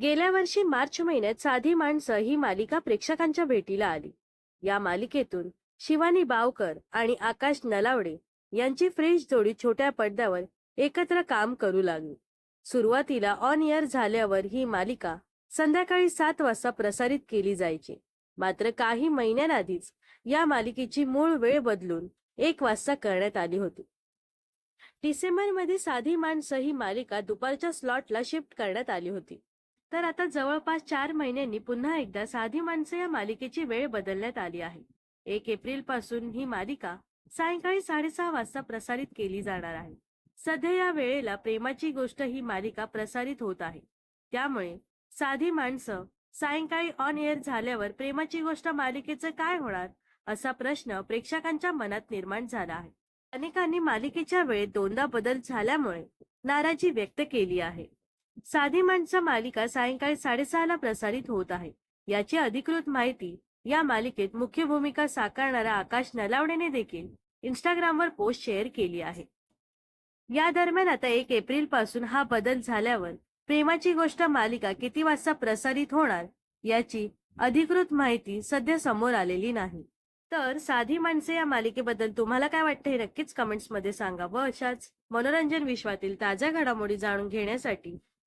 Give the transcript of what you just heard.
गेल्या वर्षी मार्च महिन्यात साधी माणसं ही मालिका प्रेक्षकांच्या भेटीला आली. या मालिकेतून शिवानी बावकर आणि आकाश नलावडे यांची फ्रेश जोडी छोट्या पडद्यावर एकत्र काम करू लागली. सुरुवातीला ऑन एअर झाल्यावर ही मालिका संध्याकाळी सात वाजता प्रसारित केली जायची. मात्र काही महिन्यांआधीच या मालिकेची मूळ वेळ बदलून एक वाजता करण्यात आली होती. डिसेंबरमध्ये साधी माणसं ही मालिका दुपारच्या स्लॉटला शिफ्ट करण्यात आली होती. तर आता जवळपास चार महिन्यांनी पुन्हा एकदा साधी माणसं या मालिकेची वेळ बदलण्यात आली आहे. एक एप्रिलपासून ही मालिका सायंकाळी साडेसहा वाजता प्रसारित केली जाणार आहे. सध्या या वेळेला प्रेमाची गोष्ट ही मालिका प्रसारित होत आहे. त्यामुळे साधी माणसं सायंकाळी ऑन एअर झाल्यावर प्रेमाची गोष्ट मालिकेचं काय होणार असा प्रश्न प्रेक्षकांच्या मनात निर्माण झाला आहे. अनेकांनी मालिकेच्या वेळेत दोनदा बदल झाल्यामुळे नाराजी व्यक्त केली आहे. साधी माणसं मालिका सायंकाळी साडेसहाला प्रसारित होत आहे. याची अधिकृत माहिती या मालिकेत मुख्य भूमिका साकारणारा आकाश नलावडेने देखील इंस्टाग्रामवर पोस्ट शेअर केली आहे. या दरम्यान आता एक एप्रिलपासून हा बदल झाल्यावर प्रेमाची गोष्ट मालिका किती वाजता प्रसारित होणार याची अधिकृत माहिती सध्या समोर आलेली नाही. तर साधी माणसे या मालिकेबद्दल तुम्हाला काय वाटतं हे नक्कीच कमेंट्समध्ये सांगा व अशाच मनोरंजन विश्वातील ताज्या घडामोडी जाणून घेण्यासाठी